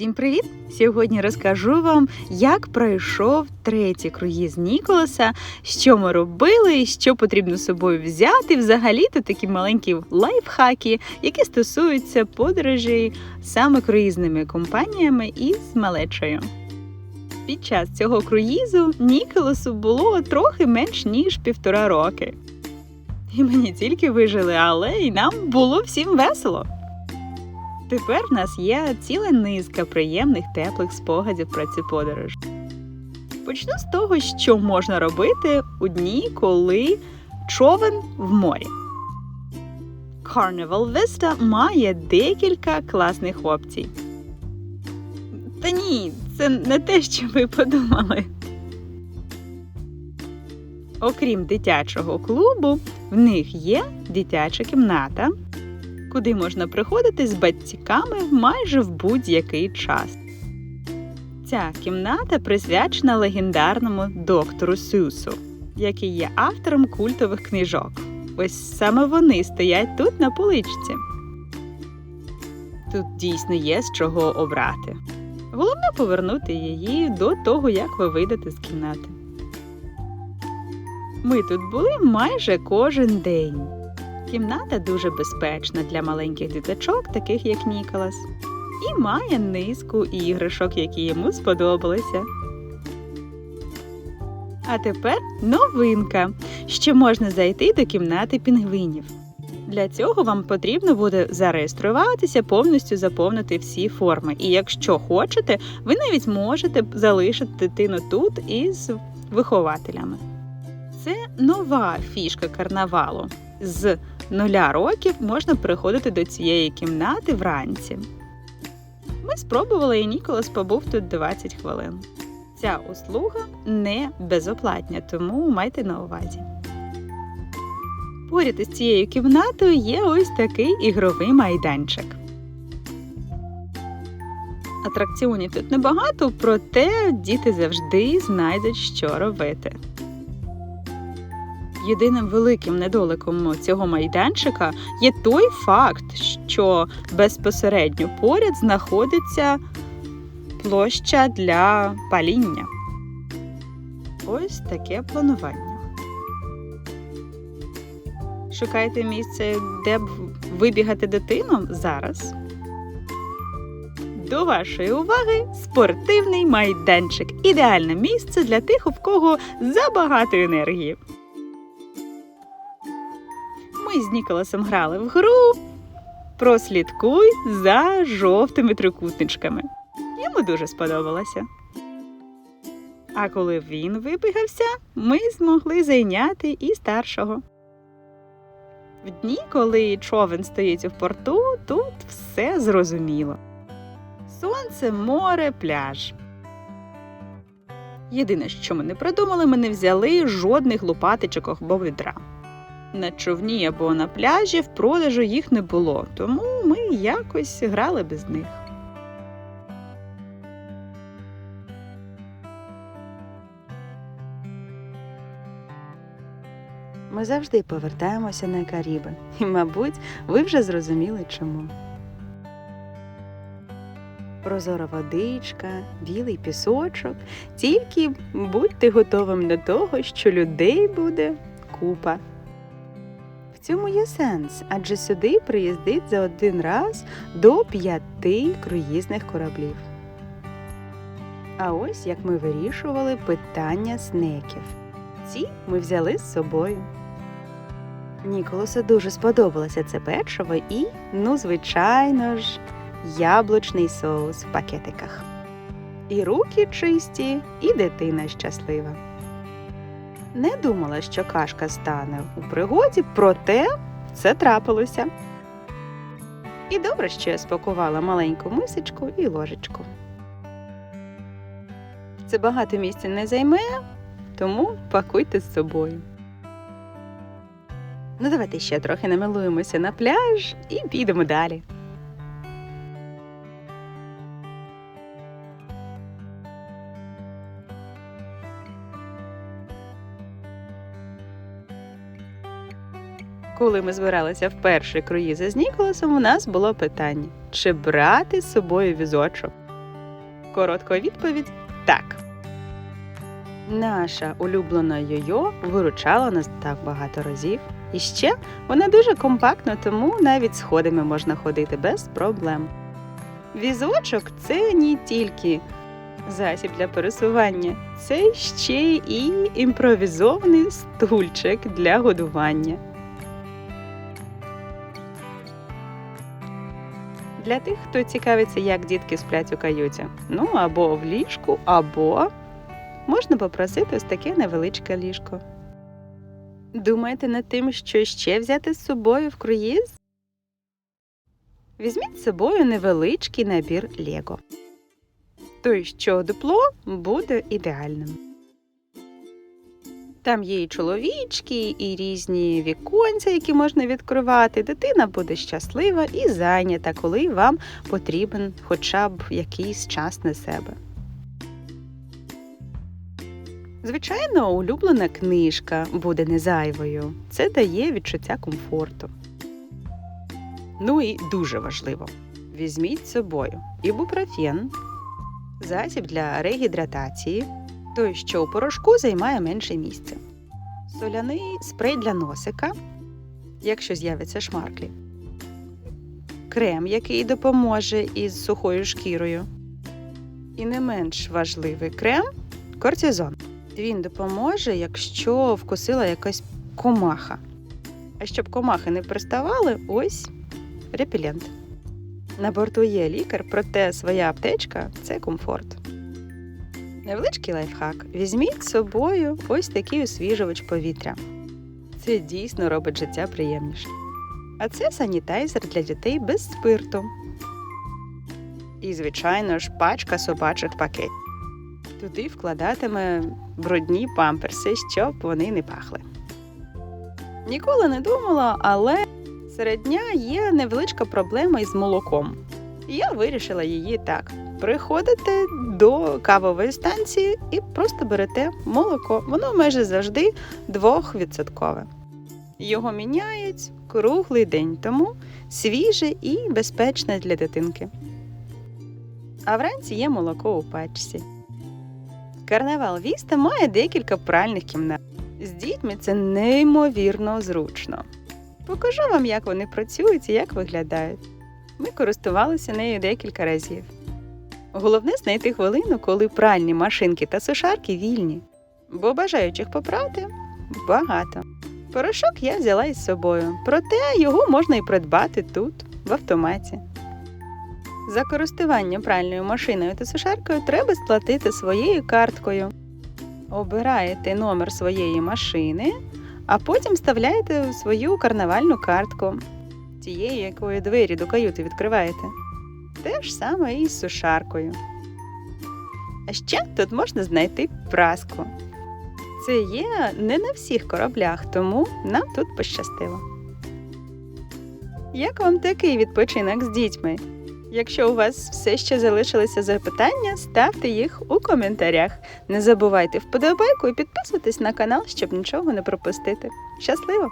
Всім привіт! Сьогодні розкажу вам, як пройшов третій круїз Ніколаса, що ми робили, що потрібно з собою взяти. Взагалі-то такі маленькі лайфхаки, які стосуються подорожей саме круїзними компаніями і з малечою. Під час цього круїзу Ніколасу було трохи менш ніж півтора роки. І ми не тільки вижили, але й нам було всім весело. Тепер в нас є ціла низка приємних теплих спогадів про цю подорож. Почну з того, що можна робити у дні, коли човен в морі. Carnival Vista має декілька класних опцій. Та ні, це не те, що ви подумали. Окрім дитячого клубу, в них є дитяча кімната, куди можна приходити з батьками майже в будь-який час. Ця кімната присвячена легендарному доктору Сюсу, який є автором культових книжок. Ось саме вони стоять тут на поличці. Тут дійсно є з чого обрати. Головне повернути її до того, як ви вийдете з кімнати. Ми тут були майже кожен день. Кімната дуже безпечна для маленьких діточок, таких як Ніколас, і має низку іграшок, які йому сподобалися. А тепер новинка, що можна зайти до кімнати пінгвинів. Для цього вам потрібно буде зареєструватися, повністю заповнити всі форми. І якщо хочете, ви навіть можете залишити дитину тут із вихователями. Це нова фішка карнавалу. З нуля років можна приходити до цієї кімнати вранці. Ми спробували і Ніколас побув тут 20 хвилин. Ця услуга не безоплатня, тому майте на увазі. Поряд із цією кімнатою є ось такий ігровий майданчик. Атракціонів тут небагато, проте діти завжди знайдуть, що робити. Єдиним великим недоликом цього майданчика є той факт, що безпосередньо поряд знаходиться площа для паління. Ось таке планування. Шукаєте місце, де б вибігати дитину зараз. До вашої уваги спортивний майданчик. Ідеальне місце для тих, у кого забагато енергії. Ми з Ніколасом грали в гру. Прослідкуй за жовтими трикутничками. Йому дуже сподобалося. А коли він вибігався, ми змогли зайняти і старшого. В дні, коли човен стоїть у порту, тут все зрозуміло. Сонце, море, пляж. Єдине, що ми не придумали, ми не взяли жодних лопатичок або відра. На човні або на пляжі в продажу їх не було, тому ми якось грали без них. Ми завжди повертаємося на Каріби, і, мабуть, ви вже зрозуміли чому. Прозора водичка, білий пісочок. Тільки будьте готовим до того, що людей буде купа. Цьому є сенс, адже сюди приїздить за один раз до п'яти круїзних кораблів. А ось як ми вирішували питання снеків. Ці ми взяли з собою. Ніколасу дуже сподобалося це печиво і, ну, звичайно ж, яблучний соус в пакетиках. І руки чисті, і дитина щаслива. Не думала, що кашка стане у пригоді, проте це трапилося. І добре, що я спакувала маленьку мисочку і ложечку. Це багато місця не займе, тому пакуйте з собою. Ну, давайте ще трохи намилуємося на пляж і підемо далі. Коли ми збиралися в перший круїз з Ніколасом, у нас було питання, чи брати з собою візочок. Коротка відповідь так. Наша улюблена йо-йо виручала нас так багато разів. І ще вона дуже компактна, тому навіть сходами можна ходити без проблем. Візочок це не тільки засіб для пересування, це ще і імпровізований стульчик для годування. Для тих, хто цікавиться, як дітки сплять у каюті, ну або в ліжку, або можна попросити ось таке невеличке ліжко. Думаєте над тим, що ще взяти з собою в круїз? Візьміть з собою невеличкий набір Лего. Той, що дупло, буде ідеальним. Там є і чоловічки, і різні віконця, які можна відкривати. Дитина буде щаслива і зайнята, коли вам потрібен хоча б якийсь час на себе. Звичайно, улюблена книжка буде не зайвою. Це дає відчуття комфорту. Ну і дуже важливо: візьміть з собою ібупрофен, засіб для регідратації, той, що у порошку займає менше місця, соляний спрей для носика, якщо з'являться шмарклі, крем, який допоможе із сухою шкірою. І не менш важливий крем кортизон. Він допоможе, якщо вкусила якась комаха. А щоб комахи не приставали, ось репелент. На борту є лікар, проте своя аптечка це комфорт. Невеличкий лайфхак. Візьміть з собою ось такий освіжувач повітря. Це дійсно робить життя приємніше. А це санітайзер для дітей без спирту. І, звичайно ж, пачка собачих пакетів. Туди вкладатиме брудні памперси, щоб вони не пахли. Ніколи не думала, але серед дня є невеличка проблема із молоком. І Я вирішила її так: приходите до кавової станції і просто берете молоко. Воно майже завжди 2%. Його міняють круглий день, тому свіже і безпечне для дитинки. А вранці є молоко у пачці. Карнавал Віста має декілька пральних кімнат. З дітьми це неймовірно зручно. Покажу вам, як вони працюють і як виглядають. Ми користувалися нею декілька разів. Головне знайти хвилину, коли пральні машинки та сушарки вільні, бо бажаючих попрати багато. Порошок я взяла із собою, проте його можна і придбати тут, в автоматі. За користування пральною машиною та сушаркою треба сплатити своєю карткою. Обираєте номер своєї машини, а потім вставляєте свою карнавальну картку, тією, якою двері до каюти відкриваєте. Те ж саме і з сушаркою. А ще тут можна знайти праску. Це є не на всіх кораблях, тому нам тут пощастило. Як вам такий відпочинок з дітьми? Якщо у вас все ще залишилися запитання, ставте їх у коментарях. Не забувайте вподобайку і підписуйтесь на канал, щоб нічого не пропустити. Щасливо!